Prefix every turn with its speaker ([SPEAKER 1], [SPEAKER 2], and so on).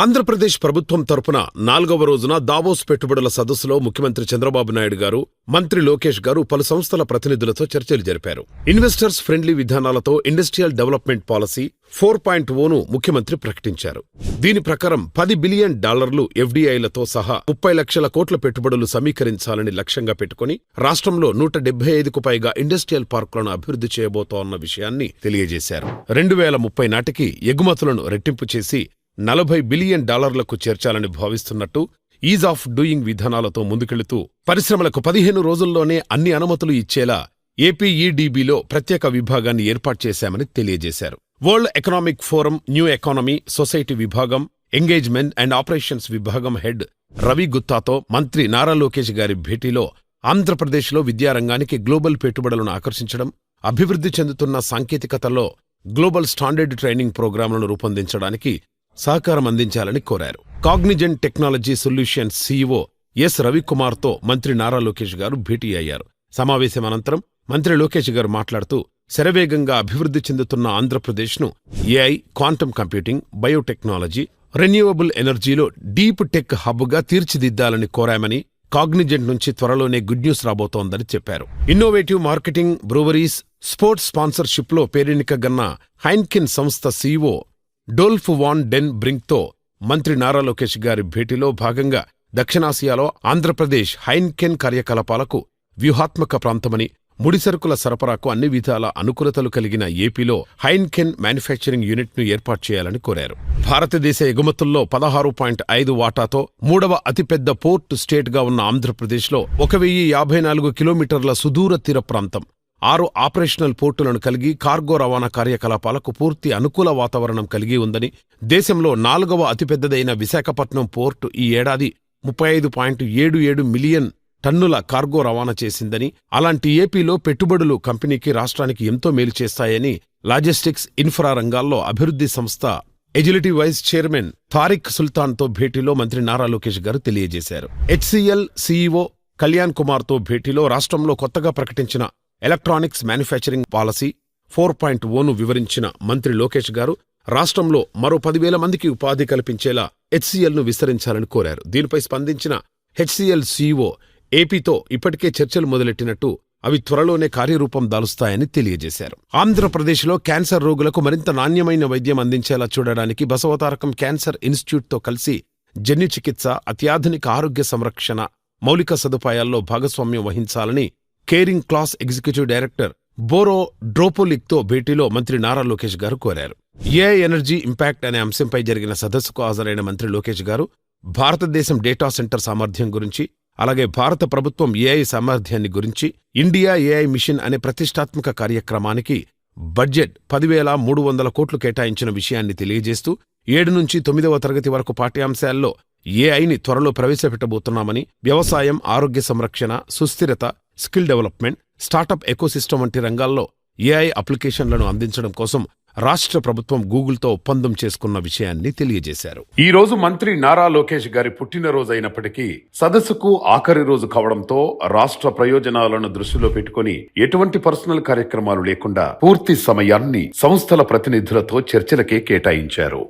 [SPEAKER 1] ఆంధ్రప్రదేశ్ ప్రభుత్వం తరపున నాలుగవ రోజున దావోస్ పెట్టుబడుల సదస్సులో ముఖ్యమంత్రి చంద్రబాబు నాయుడు గారు మంత్రి లోకేష్ గారు పలు సంస్థల ప్రతినిధులతో చర్చలు జరిపారు. ఇన్వెస్టర్స్ ఫ్రెండ్లీ విధానాలతో industrial development policy four point own ముఖ్యమంత్రి ప్రకటించారు. దీని ప్రకారం పది బిలియన్ డాలర్లు ఎఫ్డీఐలతో సహా ముప్పై లక్షల కోట్ల పెట్టుబడులు సమీకరించాలని లక్ష్యంగా పెట్టుకుని రాష్ట్రంలో నూట డెబ్బై ఐదుకు పైగా ఇండస్ట్రియల్ పార్కులను అభివృద్ధి చేయబోతోన్న విషయాన్ని తెలియజేశారు. రెండు వేల ముప్పై నాటికి ఎగుమతులను రెట్టింపు చేసి నలభై బిలియన్ డాలర్లకు చేర్చాలని భావిస్తున్నట్టు ఈజ్ ఆఫ్ డూయింగ్ విధానాలతో ముందుకెళుతూ పరిశ్రమలకు పదిహేను రోజుల్లోనే అన్ని అనుమతులు ఇచ్చేలా ఏపీఈడీబీలో ప్రత్యేక విభాగాన్ని ఏర్పాటు చేశామని తెలియజేశారు. World economic forum new economy society విభాగం ఎంగేజ్మెంట్ అండ్ ఆపరేషన్స్ విభాగం హెడ్ రవి గుత్తాతో మంత్రి నారా లోకేష్ గారి భేటీలో ఆంధ్రప్రదేశ్లో విద్యారంగానికి గ్లోబల్ పెట్టుబడులను ఆకర్షించడం అభివృద్ధి చెందుతున్న సాంకేతికతలో గ్లోబల్ స్టాండర్డ్ ట్రైనింగ్ ప్రోగ్రాంలను రూపొందించడానికి సహకారం అందించాలని కోరారు. Cognizant technology solutions CEO S రవికుమార్తో మంత్రి నారా లోకేష్ గారు భేటీ అయ్యారు. సమావేశం అనంతరం మంత్రి లోకేష్ గారు మాట్లాడుతూ శరవేగంగా అభివృద్ధి చెందుతున్న ఆంధ్రప్రదేశ్ను AI quantum computing biotechnology renewable ఎనర్జీలో డీప్ టెక్ హబ్గా తీర్చిదిద్దాలని కోరామని కాగ్నిజెంట్ నుంచి త్వరలోనే గుడ్ న్యూస్ రాబోతోందని చెప్పారు. ఇన్నోవేటివ్ మార్కెటింగ్ బ్రూవరీస్ స్పోర్ట్స్ స్పాన్సర్షిప్లో పేరెన్నికగన్న హైన్కిన్ సంస్థ సీఈఓ డోల్ఫ్ వాన్ డెన్ బ్రింక్తో మంత్రి నారా లోకేష్ గారి భేటీలో భాగంగా దక్షిణాసియాలో ఆంధ్రప్రదేశ్ హైన్కెన్ కార్యకలాపాలకు వ్యూహాత్మక ప్రాంతమని ముడిసరుకుల సరఫరాకు అన్ని విధాల అనుకూలతలు కలిగిన ఏపీలో హైన్కెన్ మ్యానుఫ్యాక్చరింగ్ యూనిట్ను ఏర్పాటు చేయాలని కోరారు. భారతదేశ ఎగుమతుల్లో పదహారు పాయింట్ ఐదు వాటాతో మూడవ అతిపెద్ద పోర్ట్ స్టేట్గా ఉన్న ఆంధ్రప్రదేశ్లో ఒక వెయ్యి యాభై నాలుగు కిలోమీటర్ల సుదూర తీర ప్రాంతం ఆరు ఆపరేషనల్ పోర్టులను కలిగి కార్గో రవాణా కార్యకలాపాలకు పూర్తి అనుకూల వాతావరణం కలిగి ఉందని దేశంలో నాలుగవ అతిపెద్దదైన విశాఖపట్నం పోర్టు ఈ ఏడాది ముప్పై ఐదు పాయింట్ ఏడు ఏడు మిలియన్ టన్నుల కార్గో రవాణా చేసిందని అలాంటి ఏపీలో పెట్టుబడులు కంపెనీకి రాష్ట్రానికి ఎంతో మేలు చేస్తాయని లాజిస్టిక్స్ ఇన్ఫ్రా రంగాల్లో అభివృద్ధి సంస్థ ఎజిలిటీ వైస్ చైర్మన్ తారిక్ సుల్తాన్తో భేటీలో మంత్రి నారా లోకేష్ గారు తెలియజేశారు. హెచ్సిఎల్ సీఈఓ కళ్యాణ్ కుమార్తో భేటీలో రాష్ట్రంలో కొత్తగా ప్రకటించిన electronics manufacturing policy four point own వివరించిన మంత్రి లోకేష్ గారు రాష్ట్రంలో మరో పదివేల మందికి ఉపాధి కల్పించేలా హెచ్సిఎల్ను విస్తరించాలని కోరారు. దీనిపై స్పందించిన హెచ్సిఎల్ సీఈఓ ఏపీతో ఇప్పటికే చర్చలు మొదలెట్టినట్టు అవి త్వరలోనే కార్యరూపం దాలుస్తాయని తెలియజేశారు. ఆంధ్రప్రదేశ్లో క్యాన్సర్ రోగులకు మరింత నాణ్యమైన వైద్యం అందించేలా చూడడానికి బసవతారకం క్యాన్సర్ ఇన్స్టిట్యూట్తో కలిసి జన్యు చికిత్స అత్యాధునిక ఆరోగ్య సంరక్షణ మౌలిక సదుపాయాల్లో భాగస్వామ్యం వహించాలని caring class executive director Boro డ్రోపోలిక్తో భేటీలో మంత్రి నారా లోకేష్ గారు కోరారు. ఏఐ ఎనర్జీ ఇంపాక్ట్ అనే అంశంపై జరిగిన సదస్సుకు హాజరైన మంత్రి లోకేష్ గారు భారతదేశం డేటా సెంటర్ సామర్థ్యం గురించి అలాగే భారత ప్రభుత్వం ఏఐ సామర్థ్యాన్ని గురించి ఇండియా ఏఐ మిషన్ అనే ప్రతిష్టాత్మక కార్యక్రమానికి బడ్జెట్ పదివేల మూడు వందల కోట్లు కేటాయించిన విషయాన్ని తెలియజేస్తూ ఏడు నుంచి తొమ్మిదవ తరగతి వరకు పాఠ్యాంశాల్లో ఏఐని త్వరలో ప్రవేశపెట్టబోతున్నామని వ్యవసాయం ఆరోగ్య సంరక్షణ సుస్థిరత స్కిల్ డెవలప్మెంట్ స్టార్టప్ ఎకోసిస్టమ్ వంటి రంగాల్లో ఏఐ అప్లికేషన్లను అందించడం కోసం రాష్ట్ర ప్రభుత్వం గూగుల్తో ఒప్పందం చేసుకున్న విషయాన్ని తెలియజేశారు.
[SPEAKER 2] ఈ రోజు మంత్రి నారా లోకేష్ గారి పుట్టినరోజు అయినప్పటికీ సదస్సుకు ఆఖరి రోజు కావడంతో రాష్ట్ర ప్రయోజనాలను దృష్టిలో పెట్టుకుని ఎటువంటి పర్సనల్ కార్యక్రమాలు లేకుండా పూర్తి సమయాన్ని సంస్థల ప్రతినిధులతో చర్చలకే కేటాయించారు.